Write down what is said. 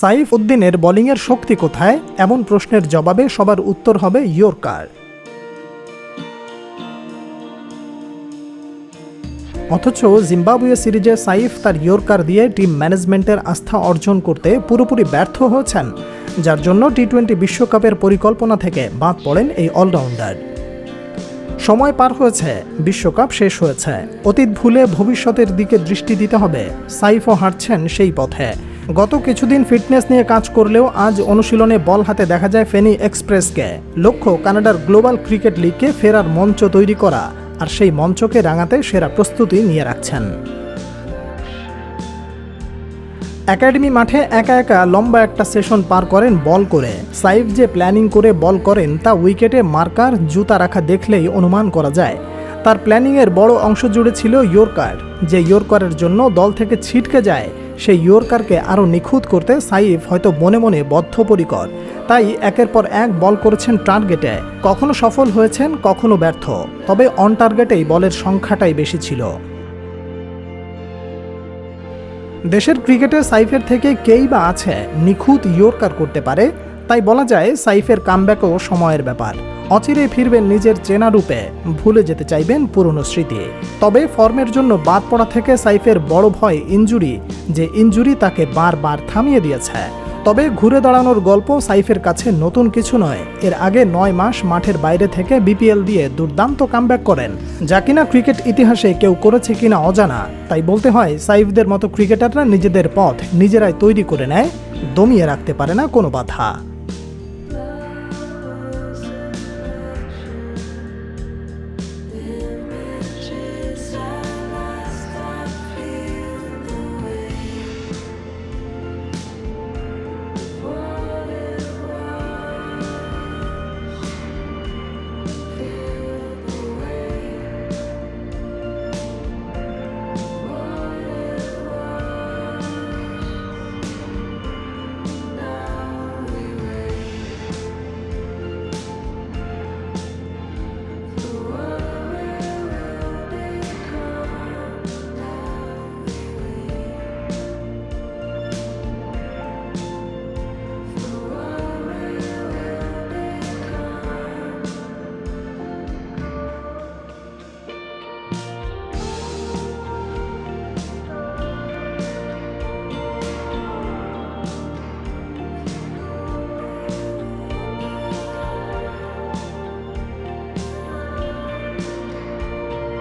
সাইফ উদ্দিনের বোলিংয়ের শক্তি কোথায়? এমন প্রশ্নের জবাবে সবার উত্তর হবে ইয়র্কার। অথচ জিম্বাবুয়ে সিরিজে সাইফ তার ইয়র্কার দিয়ে টিম ম্যানেজমেন্টের আস্থা অর্জন করতে পুরোপুরি ব্যর্থ হয়েছেন, যার জন্য টি টোয়েন্টি বিশ্বকাপের পরিকল্পনা থেকে বাদ পড়েন এই অলরাউন্ডার। সময় পার হয়েছে, বিশ্বকাপ শেষ হয়েছে। অতীত ভুলে ভবিষ্যতের দিকে দৃষ্টি দিতে হবে। সাইফও হাঁটছেন সেই পথে। গত কিছুদিন ফিটনেস নিয়ে কাজ করলেও আজ অনুশীলনে বল হাতে দেখা যায় ফেনি এক্সপ্রেসকে। লক্ষ্য, কানাডার গ্লোবাল ক্রিকেট লিগকে ফেরার মঞ্চ তৈরি করা আর সেই মঞ্চকে রাঙাতে সেরা প্রস্তুতি নিয়ে রাখছেন। একাডেমি মাঠে একা একা লম্বা একটা সেশন পার করেন বল করে। সাইফ যে প্ল্যানিং করে বল করেন, তা উইকেটে মার্কার জুতা রাখা দেখলেই অনুমান করা যায়। তার প্ল্যানিংয়ের বড় অংশ জুড়ে ছিল ইয়র্কার, যে ইয়র্কারের জন্য দল থেকে ছিটকে যায় সেই ইয়র্কারকে আরও নিখুঁত করতে সাইফ হয়তো মনে মনে বদ্ধপরিকর। তাই একের পর এক বল করেছেন টার্গেটে। কখনো সফল হয়েছেন, কখনো ব্যর্থ। তবে অন টার্গেটেই বলের সংখ্যাটাই বেশি ছিল। দেশের ক্রিকেটে সাইফের থেকে কেই বা আছে নিখুঁত ইয়র্কার করতে পারে, তাই বলা যায় সাইফের কামব্যাকও সময়ের ব্যাপার। অচিরে ফিরবেন নিজের চেনা রূপে। ভুলে যেতে চাইবেন পুরনো স্মৃতি। তবে ফর্মের জন্য বাদ পড়া থেকে সাইফের বড় ভয় ইনজুরি, যে ইনজুরি তাকে বারবার থামিয়ে দিয়েছে। তবে ঘুরে দাঁড়ানোর গল্প সাইফের কাছে নতুন কিছু নয়। এর আগে নয় মাস মাঠের বাইরে থেকে বিপিএল দিয়ে দুর্দান্ত কামব্যাক করেন, যা কিনা ক্রিকেট ইতিহাসে কেউ করেছে কিনা অজানা। তাই বলতে হয়, সাইফদের মতো ক্রিকেটাররা নিজেদের পথ নিজেরাই তৈরি করে নেয়, দমিয়ে রাখতে পারে না কোনো বাধা।